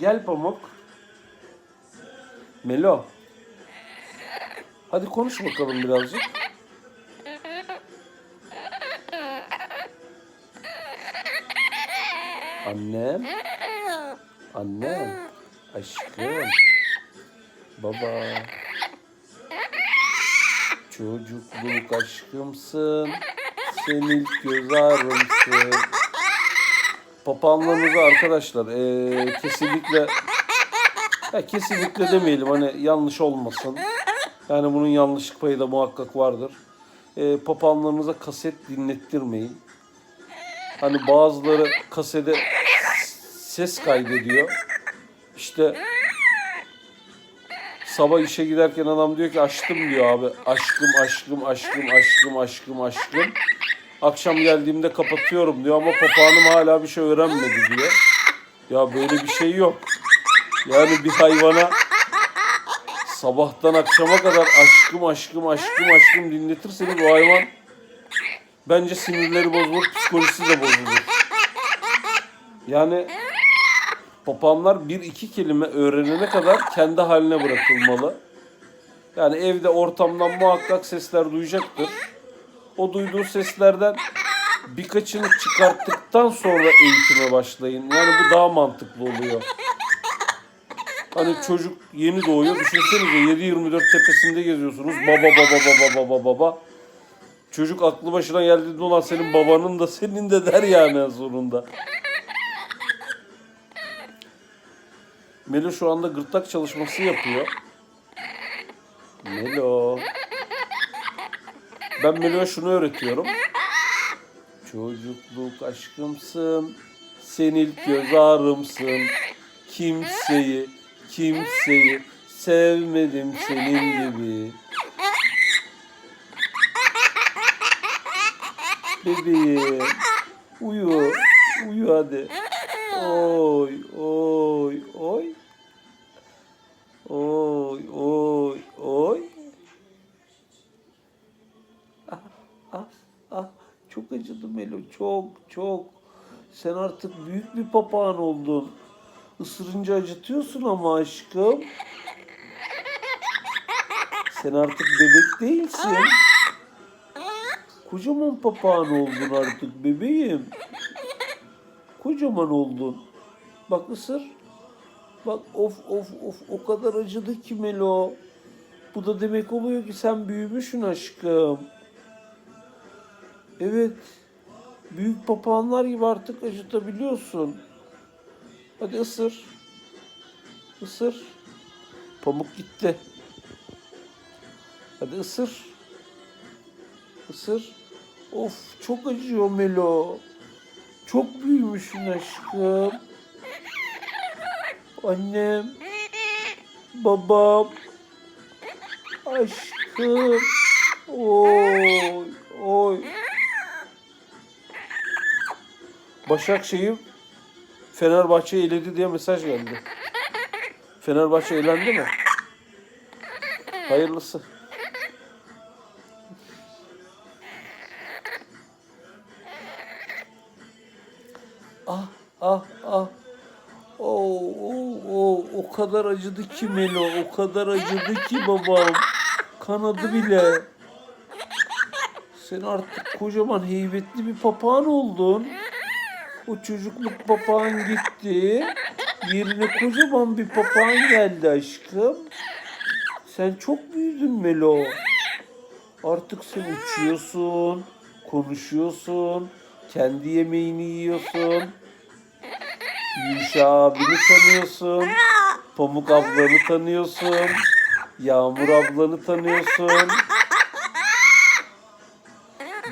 Gel Pamuk. Melo. Hadi konuş bakalım birazcık. Annem. Annem. Aşkım. Baba. Çocukluk aşkımsın. Sen ilk göz ağrımsın. Papağanlarımızı arkadaşlar eee, kesinlikle ya kesinlikle demeyelim hani yanlış olmasın. Yani bunun yanlışlık payı da muhakkak vardır. Eee papağanlarınıza kaset dinlettirmeyin. Hani bazıları kasede ses kaydediyor. İşte sabah işe giderken adam diyor ki açtım diyor abi. Aşkım aşkım aşkım aşkım aşkım aşkım. Akşam geldiğimde kapatıyorum diyor ama papağanım hala bir şey öğrenmedi diyor. Ya böyle bir şey yok. Yani bir hayvana sabahtan akşama kadar aşkım aşkım aşkım aşkım dinletirseniz o hayvan bence sinirleri bozulur, psikolojisi de bozulur. Yani papağanlar bir iki kelime öğrenene kadar kendi haline bırakılmalı. Yani evde ortamdan muhakkak sesler duyacaktır. O duyduğu seslerden birkaçını çıkarttıktan sonra eğitime başlayın. Yani bu daha mantıklı oluyor. Hani çocuk yeni doğuyor. Düşünsenize 7-24 tepesinde geziyorsunuz. Baba baba baba baba baba. Çocuk aklı başına geldiğinde olan senin babanın da senin de der yani en sonunda. Melo şu anda gırtlak çalışması yapıyor. Melo. Ben Melo'ya şunu öğretiyorum. Çocukluk aşkımsın. Sen ilk göz ağrımsın. Kimseyi, kimseyi sevmedim senin gibi. Bebeğim. Uyu. Uyu hadi. Oy, oy, oy. Oy, oy. Ah, ah, ah. Çok acıdı Melo, çok, çok. Sen artık büyük bir papağan oldun. Isırınca acıtıyorsun ama aşkım. Sen artık bebek değilsin. Kocaman papağan oldun artık bebeğim. Kocaman oldun. Bak ısır. Bak of of of o kadar acıdı ki Melo. Bu da demek oluyor ki sen büyümüşsün aşkım. Evet. Büyük papağanlar gibi artık acıtabiliyorsun. Hadi ısır. Isır. Pamuk gitti. Hadi ısır. Isır. Of çok acıyor Melo. Çok büyümüşsün aşkım. Annem. Babam. Aşkım. Oy. Oy. Başakşehir Fenerbahçe eledi diye mesaj geldi. Fenerbahçe elendi mi? Hayırlısı. Ah ah ah. Oo, oo, oo, o kadar acıdı ki Melo, o kadar acıdı ki babam. Kanadı bile. Sen artık kocaman heybetli bir papağan oldun. O çocukluk papağan gitti. Yerine kocaman bir papağan geldi aşkım. Sen çok büyüdün Melo. Artık sen uçuyorsun, konuşuyorsun, kendi yemeğini yiyorsun. Yuşa abini tanıyorsun. Pamuk ablanı tanıyorsun. Yağmur ablanı tanıyorsun.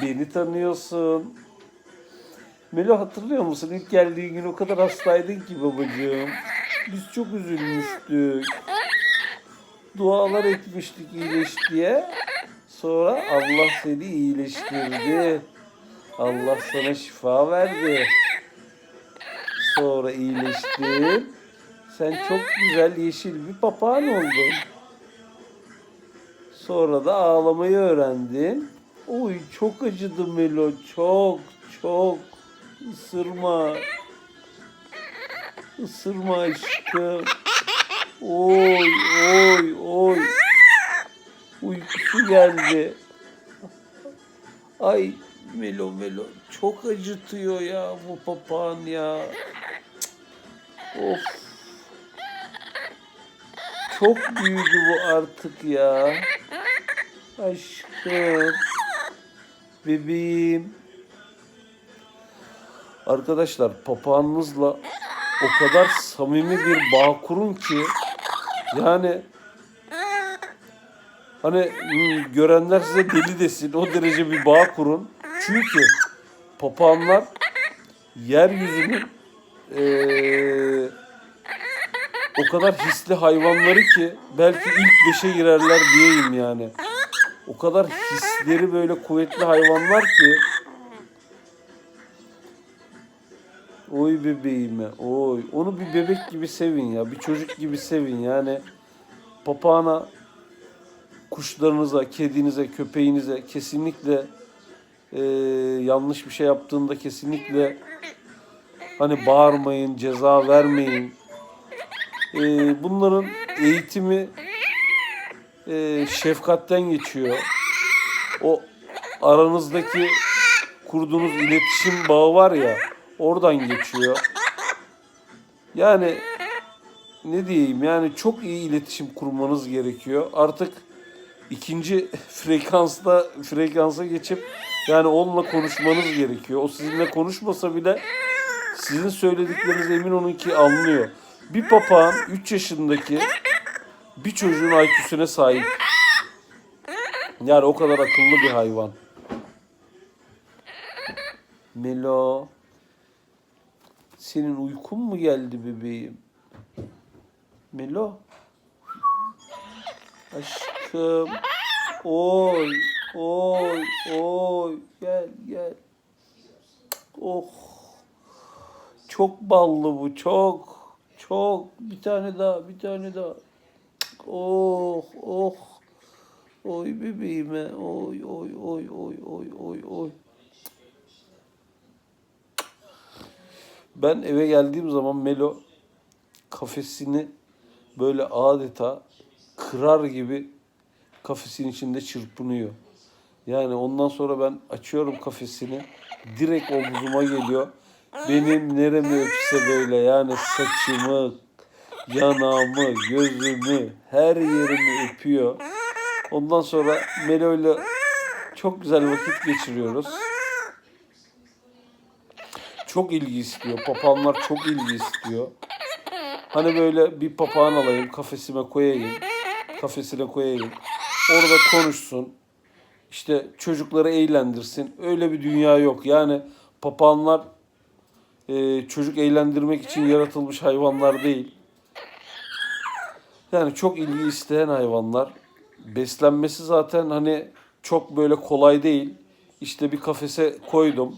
Beni tanıyorsun. Melo hatırlıyor musun? İlk geldiğin gün o kadar hastaydın ki babacığım. Biz çok üzülmüştük. Dualar etmiştik iyileş diye. Sonra Allah seni iyileştirdi. Allah sana şifa verdi. Sonra iyileştin. Sen çok güzel yeşil bir papağan oldun. Sonra da ağlamayı öğrendin. Oy çok acıdı Melo çok çok. Isırma. Isırma aşkım. Oy oy oy. Uykusu geldi. Ay Melo Melo çok acıtıyor ya bu papağan ya. Of. Çok büyüdü bu artık ya. Aşkım. Bebeğim. Arkadaşlar papağanınızla o kadar samimi bir bağ kurun ki yani hani hmm, görenler size deli desin o derece bir bağ kurun. Çünkü papağanlar yeryüzünün eee o kadar hisli hayvanları ki belki ilk beşe girerler diyeyim yani. O kadar hisleri böyle kuvvetli hayvanlar ki Oy bebeğime, oy. Onu bir bebek gibi sevin ya, bir çocuk gibi sevin yani. Papağana, kuşlarınıza, kedinize, köpeğinize kesinlikle eee, yanlış bir şey yaptığında kesinlikle hani bağırmayın, ceza vermeyin. Eee, bunların eğitimi eee, şefkatten geçiyor. O aranızdaki kurduğunuz iletişim bağı var ya oradan geçiyor. Yani ne diyeyim yani çok iyi iletişim kurmanız gerekiyor. Artık ikinci frekansta frekansa geçip yani onunla konuşmanız gerekiyor. O sizinle konuşmasa bile sizin söylediklerinizi emin olun ki anlıyor. Bir papağan 3 yaşındaki bir çocuğun IQ'süne sahip. Yani o kadar akıllı bir hayvan. Melo. Senin uykun mu geldi bebeğim? Melo. Aşkım. Oy, oy, oy. Gel, gel. Oh. Çok ballı bu, çok. Çok. Bir tane daha, bir tane daha. Oh, oh. Oy bebeğime. Oy, oy, oy, oy, oy, oy, oy. Ben eve geldiğim zaman Melo kafesini böyle adeta kırar gibi kafesin içinde çırpınıyor. Yani ondan sonra ben açıyorum kafesini. Direkt omzuma geliyor. Benim neremi öpse böyle yani saçımı, yanağımı, gözümü, her yerimi öpüyor. Ondan sonra Melo'yla çok güzel vakit geçiriyoruz. Çok ilgi istiyor. Papağanlar çok ilgi istiyor. Hani böyle bir papağan alayım, kafesime koyayım. Kafesine koyayım. Orada konuşsun. İşte çocukları eğlendirsin. Öyle bir dünya yok. Yani papağanlar e, çocuk eğlendirmek için yaratılmış hayvanlar değil. Yani çok ilgi isteyen hayvanlar. Beslenmesi zaten hani çok böyle kolay değil. İşte bir kafese koydum.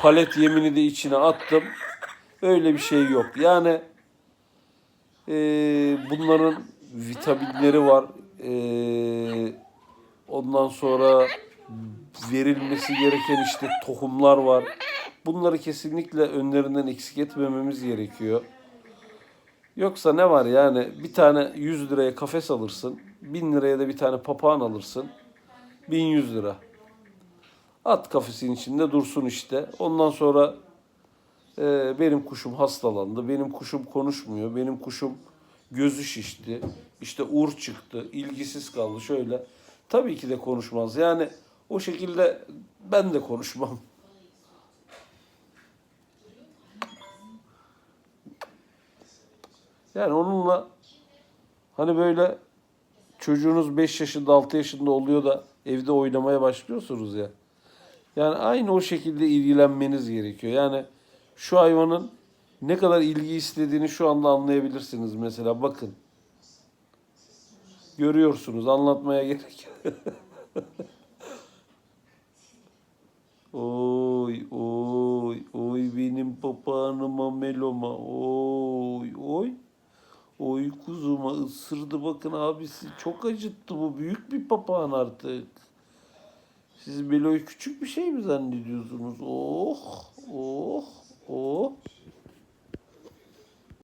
Palet yemini de içine attım. Öyle bir şey yok. Yani e, bunların vitaminleri var. E, ondan sonra verilmesi gereken işte tohumlar var. Bunları kesinlikle önlerinden eksik etmememiz gerekiyor. Yoksa ne var yani bir tane 100 liraya kafes alırsın. 1000 liraya da bir tane papağan alırsın. 1100 lira. At kafesin içinde dursun işte. Ondan sonra e, benim kuşum hastalandı. Benim kuşum konuşmuyor. Benim kuşum gözü şişti. İşte uğur çıktı. ilgisiz kaldı şöyle. Tabii ki de konuşmaz. Yani o şekilde ben de konuşmam. Yani onunla hani böyle çocuğunuz 5 yaşında 6 yaşında oluyor da evde oynamaya başlıyorsunuz ya. Yani aynı o şekilde ilgilenmeniz gerekiyor. Yani şu hayvanın ne kadar ilgi istediğini şu anda anlayabilirsiniz mesela bakın. Görüyorsunuz anlatmaya gerek. Oy oy oy benim papağanıma meloma oy oy. Oy kuzuma ısırdı bakın abisi çok acıttı bu büyük bir papağan artık. Siz Melo'yu küçük bir şey mi zannediyorsunuz? Oh oh oh.